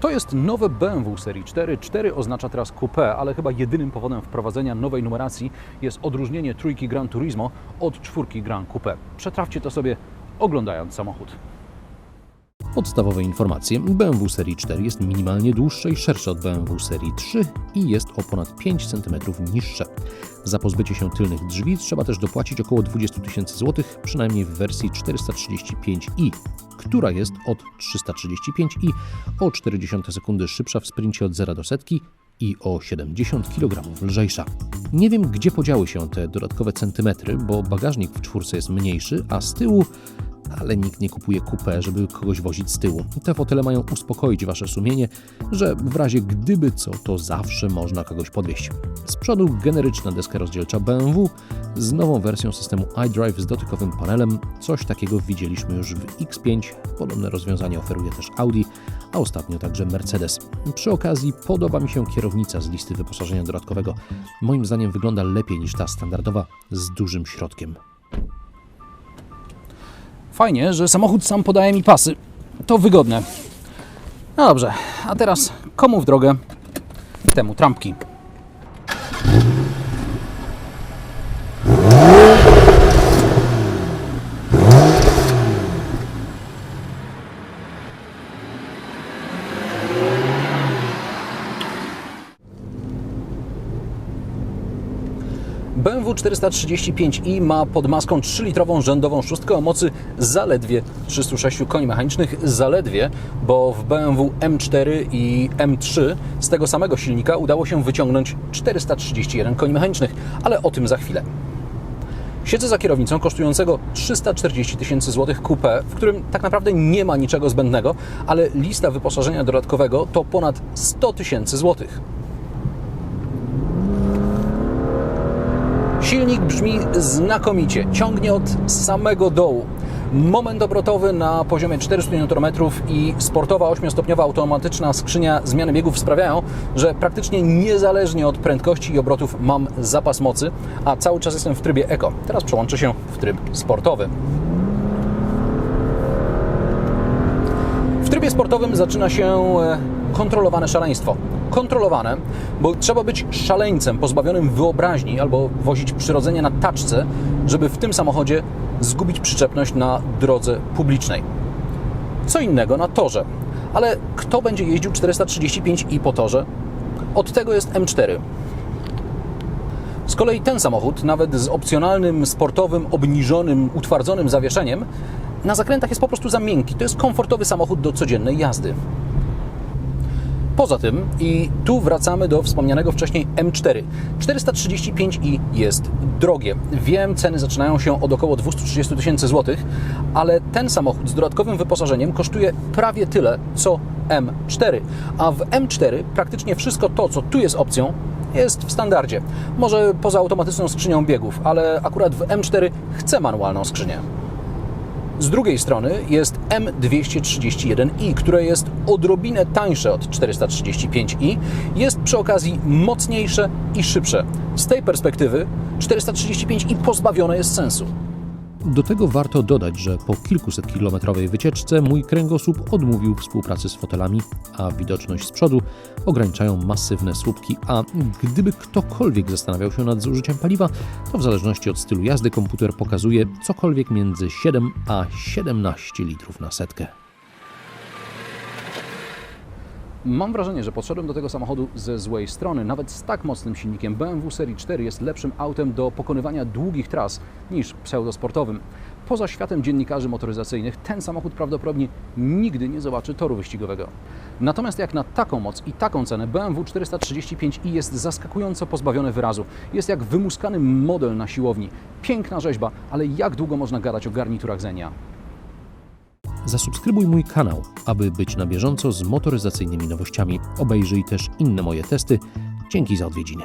To jest nowe BMW serii 4. 4 oznacza teraz coupé, ale chyba jedynym powodem wprowadzenia nowej numeracji jest odróżnienie trójki Gran Turismo od czwórki Gran Coupé. Przetrawcie to sobie oglądając samochód. Podstawowe informacje. BMW serii 4 jest minimalnie dłuższe i szersze od BMW serii 3 i jest o ponad 5 cm niższe. Za pozbycie się tylnych drzwi trzeba też dopłacić około 20 tysięcy złotych, przynajmniej w wersji 435i, która jest od 335i o 0,4 sekundy szybsza w sprincie od 0 do setki i o 70 kg lżejsza. Nie wiem, gdzie podziały się te dodatkowe centymetry, bo bagażnik w czwórce jest mniejszy, a z tyłu ale nikt nie kupuje coupé, żeby kogoś wozić z tyłu. Te fotele mają uspokoić wasze sumienie, że w razie gdyby co, to zawsze można kogoś podwieźć. Z przodu generyczna deska rozdzielcza BMW z nową wersją systemu iDrive z dotykowym panelem. Coś takiego widzieliśmy już w X5. Podobne rozwiązanie oferuje też Audi, a ostatnio także Mercedes. Przy okazji podoba mi się kierownica z listy wyposażenia dodatkowego. Moim zdaniem wygląda lepiej niż ta standardowa z dużym środkiem. Fajnie, że samochód sam podaje mi pasy. To wygodne. No dobrze, a teraz komu w drogę? Temu trampki. BMW 435i ma pod maską 3-litrową rzędową szóstkę o mocy zaledwie 306 koni mechanicznych. Zaledwie, bo w BMW M4 i M3 z tego samego silnika udało się wyciągnąć 431 koni mechanicznych, ale o tym za chwilę. Siedzę za kierownicą kosztującego 340 tysięcy złotych coupé, w którym tak naprawdę nie ma niczego zbędnego, ale lista wyposażenia dodatkowego to ponad 100 tysięcy złotych. Silnik brzmi znakomicie, ciągnie od samego dołu. Moment obrotowy na poziomie 400 Nm i sportowa 8-stopniowa automatyczna skrzynia zmiany biegów sprawiają, że praktycznie niezależnie od prędkości i obrotów mam zapas mocy, a cały czas jestem w trybie Eco. Teraz przełączę się w tryb sportowy. W trybie sportowym zaczyna się e, kontrolowane szaleństwo. Kontrolowane, bo trzeba być szaleńcem pozbawionym wyobraźni albo wozić przyrodzenie na taczce, żeby w tym samochodzie zgubić przyczepność na drodze publicznej. Co innego na torze. Ale kto będzie jeździł 435 i po torze? Od tego jest M4. Z kolei ten samochód, nawet z opcjonalnym, sportowym, obniżonym, utwardzonym zawieszeniem, na zakrętach jest po prostu za miękki. To jest komfortowy samochód do codziennej jazdy. Poza tym, i tu wracamy do wspomnianego wcześniej M4. 435i jest drogie. Wiem, ceny zaczynają się od około 230 tysięcy złotych, ale ten samochód z dodatkowym wyposażeniem kosztuje prawie tyle, co M4. A w M4 praktycznie wszystko to, co tu jest opcją, jest w standardzie. Może poza automatyczną skrzynią biegów, ale akurat w M4 chcę manualną skrzynię. Z drugiej strony jest M231i, które jest odrobinę tańsze od 435i, jest przy okazji mocniejsze i szybsze. Z tej perspektywy 435i pozbawione jest sensu. Do tego warto dodać, że po kilkuset kilometrowej wycieczce mój kręgosłup odmówił współpracy z fotelami, a widoczność z przodu ograniczają masywne słupki, a gdyby ktokolwiek zastanawiał się nad zużyciem paliwa, to w zależności od stylu jazdy komputer pokazuje cokolwiek między 7 a 17 litrów na setkę. Mam wrażenie, że podszedłem do tego samochodu ze złej strony. Nawet z tak mocnym silnikiem BMW serii 4 jest lepszym autem do pokonywania długich tras niż pseudosportowym. Poza światem dziennikarzy motoryzacyjnych ten samochód prawdopodobnie nigdy nie zobaczy toru wyścigowego. Natomiast jak na taką moc i taką cenę BMW 435i jest zaskakująco pozbawione wyrazu. Jest jak wymuskany model na siłowni. Piękna rzeźba, ale jak długo można gadać o garniturach Zenia? Zasubskrybuj mój kanał, aby być na bieżąco z motoryzacyjnymi nowościami. Obejrzyj też inne moje testy. Dzięki za odwiedziny.